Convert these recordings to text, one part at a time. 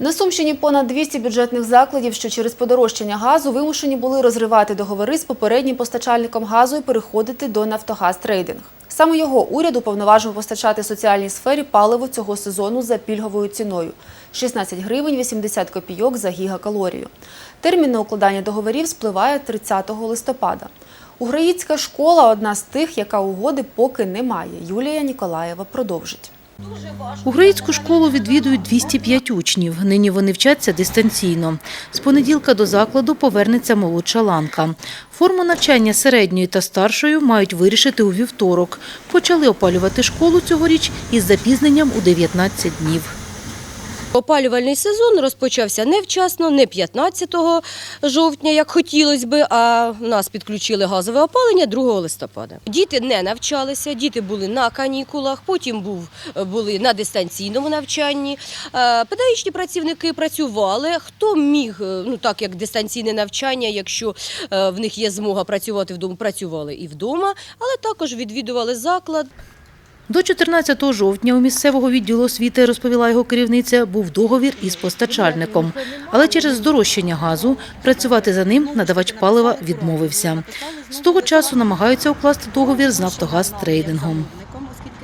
На Сумщині понад 200 бюджетних закладів, що через подорожчання газу вимушені були розривати договори з попереднім постачальником газу і переходити до Нафтогаз Трейдинг. Саме його уряд уповноважив постачати соціальній сфері паливо цього сезону за пільговою ціною – 16 гривень 80 копійок за гігакалорію. Термін на укладання договорів спливає 30 листопада. Уграїцька школа – одна з тих, яка угоди поки не має. Юлія Ніколаєва продовжить. Уграїцьку школу відвідують 205 учнів. Нині вони вчаться дистанційно. З понеділка до закладу повернеться молодша ланка. Форму навчання середньої та старшої мають вирішити у вівторок. Почали опалювати школу цьогоріч із запізненням у 19 днів. Опалювальний сезон розпочався невчасно, не 15 жовтня, як хотілося би, а нас підключили газове опалення 2 листопада. Діти не навчалися, діти були на канікулах, потім був, були на дистанційному навчанні. Е, Педагогічні працівники працювали. Хто міг, е, ну так як дистанційне навчання, якщо е, в них є змога працювати вдома, працювали і вдома, але також відвідували заклад. До 14 жовтня у місцевого відділу освіти, розповіла його керівниця, був договір із постачальником. Але через здорожчання газу працювати за ним надавач палива відмовився. З того часу намагаються укласти договір з Нафтогаз трейдингом.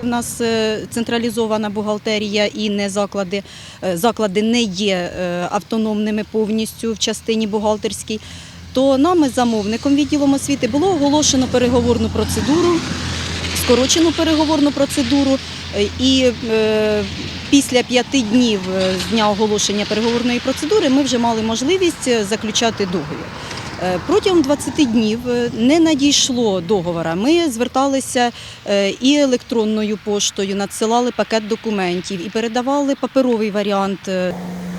У нас е, централізована бухгалтерія і не заклади, е, заклади не є е, автономними повністю в частині бухгалтерській. То нами, замовником відділом освіти, було оголошено переговорну процедуру, скорочену переговорну процедуру. е, І е, після п'яти днів е, з дня оголошення переговорної процедури ми вже мали можливість заключати договір. Протягом 20 днів не надійшло договора. Ми зверталися і електронною поштою, надсилали пакет документів і передавали паперовий варіант.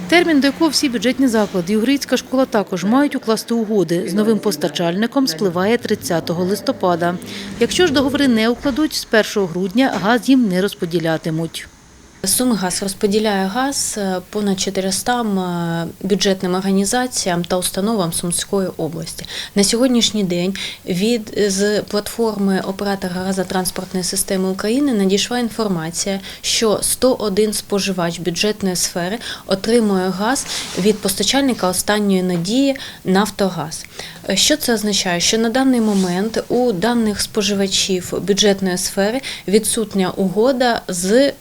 Термін, до якого всі бюджетні заклади і Угрицька школа також мають укласти угоди з новим постачальником, спливає 30 листопада. Якщо ж договори не укладуть, з 1 грудня газ їм не розподілятимуть. Сумигаз розподіляє газ е, понад 400 е, бюджетним організаціям та установам Сумської області. На сьогоднішній день від з платформи оператора газотранспортної системи України надійшла інформація, що 101 споживач бюджетної сфери отримує газ від постачальника останньої надії Нафтогаз. Е, Що це означає? Що на даний момент у даних споживачів бюджетної сфери відсутня угода з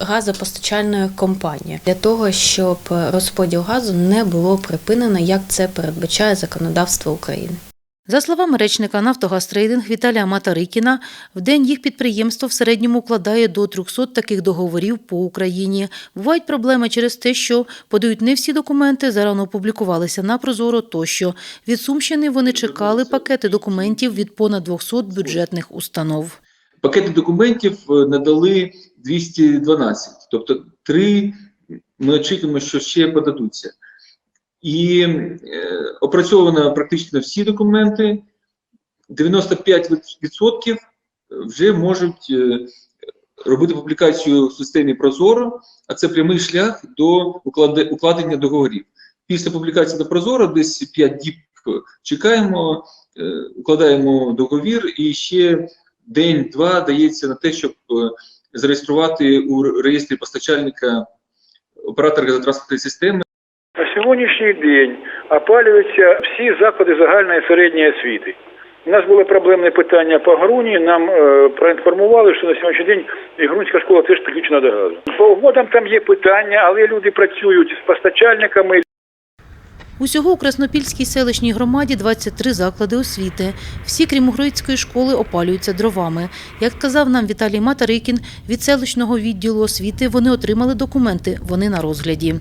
газопостачальною компанією для того, щоб розподіл газу не було припинено, як це передбачає законодавство України. За словами речника «Нафтогаз Трейдинг» Віталія Матарикіна, в день їх підприємство в середньому укладає до 300 таких договорів по Україні. Бувають проблеми через те, що подають не всі документи, зарано опублікувалися на Прозоро тощо. Від Сумщини вони чекали пакети документів від понад 200 бюджетних установ. Пакети документів е, надали 212, тобто три ми очікуємо, що ще подадуться. І е, опрацьовано практично всі документи. 95% вже можуть е, робити публікацію в системі Прозоро, а це прямий шлях до укладе- укладення договорів. Після публікації до Прозоро десь 5 діб чекаємо, е, укладаємо договір і ще день-два дається на те, щоб е, зареєструвати у реєстрі постачальника оператора газотранспортної системи. На сьогоднішній день опалюються всі заклади загальної середньої освіти. У нас були проблемні питання по Груні. Нам е, проінформували, що на сьогоднішній день і Грунська школа теж підключена до газу. По угодам там є питання, але люди працюють з постачальниками, Усього у Краснопільській селищній громаді 23 заклади освіти. Всі, крім Угроїцької школи, опалюються дровами. Як сказав нам Віталій Матарикін, від селищного відділу освіти вони отримали документи, вони на розгляді.